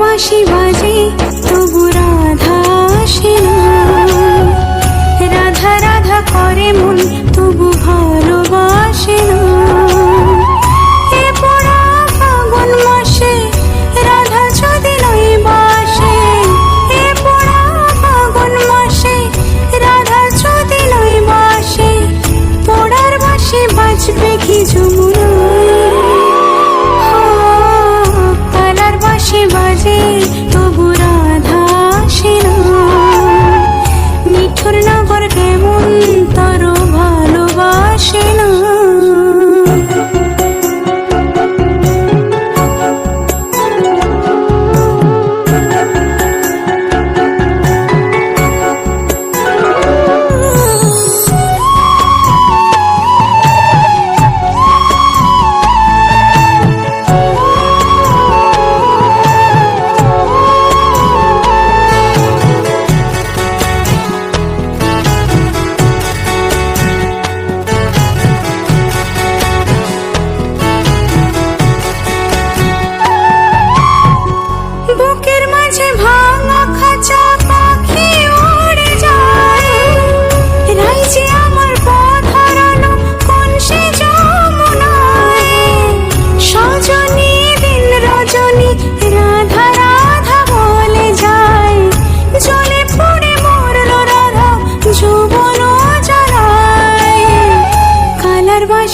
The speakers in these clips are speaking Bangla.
বাঁশি বাজে তবু cheek.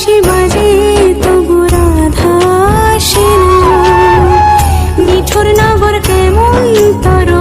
বাঁশি রাধা নগর কেমন তারা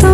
tá